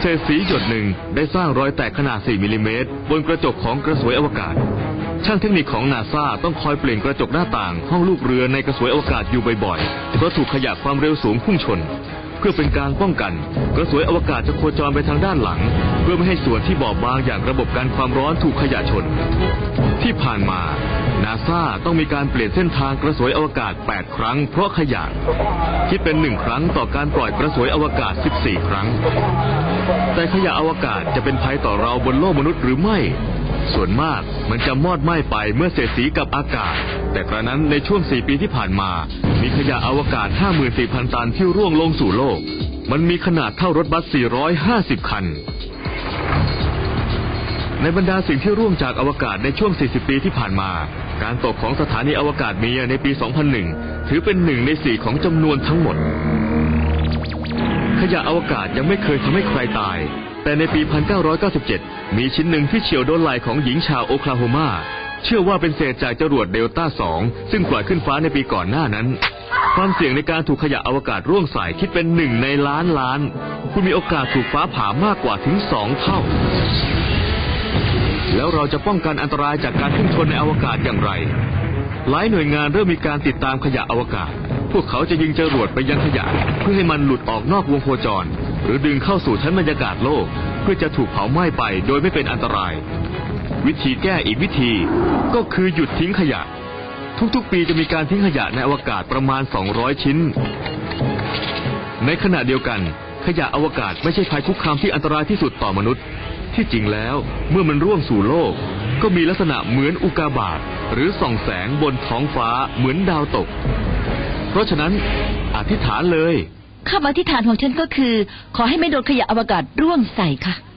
เศษสีหยดหนึ่งได้สร้างรอยแตกขนาด 4 มิลลิเมตรบนกระจกของกระสวยอวกาศ ช่างเทคนิคของนาซาต้องคอยเปลี่ยนกระจกหน้าต่าง ห้องลูกเรือในกระสวยอวกาศอยู่บ่อยๆ เพราะถูกขยะความเร็วสูงพุ่งชน เพื่อเป็นการป้องกัน กระสวยอวกาศจะโคจรไปทางด้านหลัง เพื่อไม่ให้ส่วนที่บอบบางอย่างระบบการความร้อนถูกขยะชน ที่ผ่านมานาซาต้องมีการเปลี่ยนเส้นทางกระสวยอวกาศ 8 ครั้งเพราะขยะคิดเป็นหนึ่งครั้งต่อการปล่อยกระสวยอวกาศ 14 ครั้ง แต่ขยะอวกาศจะเป็นภัยต่อเราบนโลกมนุษย์หรือไม่ ส่วนมากมันจะมอดไหม้ไปเมื่อเสียสีกับอากาศ แต่กระนั้นในช่วง 4 ปีที่ผ่านมา มีขยะอวกาศ 54,000 ตันที่ร่วงลงสู่โลก มันมีขนาดเท่ารถบัส 450 คัน ในบรรดาสิ่งที่ร่วงจากอวกาศในช่วง 40 ปีที่ผ่านมา การตกของสถานีอวกาศเมียในปี 2001 ถือเป็นหนึ่งในสี่ของจำนวนทั้งหมด ขยะอวกาศยังไม่เคยทำให้ใครตาย แต่ในปี 1997 มีชิ้นหนึ่งที่เฉียวโดนไหล่ของหญิงชาวโอคลาโฮมาเชื่อว่าเป็นเศษจากจรวดเดลต้า 2 ซึ่งปล่อยขึ้นฟ้าในปีก่อนหน้านั้น ความเสี่ยงในการถูกขยะอวกาศร่วงใส่คิดเป็นหนึ่งในล้านล้าน คุณมีโอกาสถูกฟ้าผ่ามากกว่าถึงสองเท่า แล้วเราจะป้องกันอันตรายจากการพุ่งชนในอวกาศอย่างไร หลายหน่วยงานเริ่มมีการติดตามขยะอวกาศ พวกเขาจะยิงจรวดไปยังขยะ เพื่อให้มันหลุดออกนอกวงโคจร หรือดึงเข้าสู่ชั้นบรรยากาศโลก เพื่อจะถูกเผาไหม้ไปโดยไม่เป็นอันตราย วิธีแก้อีกวิธี ก็คือหยุดทิ้งขยะ ทุกๆ ปีจะมีการทิ้งขยะในอวกาศประมาณ 200 ชิ้น ในขณะเดียวกัน ขยะอวกาศไม่ใช่ภัยคุกคามที่อันตรายที่สุดต่อมนุษย์ ที่จริงแล้วเมื่อมันร่วงสู่โลก ก็มีลักษณะเหมือนอุกาบาตหรือส่องแสงบนท้องฟ้าเหมือนดาวตก เพราะฉะนั้นอธิษฐานเลยคำอธิษฐานของฉันก็คือ ขอให้ไม่โดนขยะอวกาศร่วงใส่ค่ะ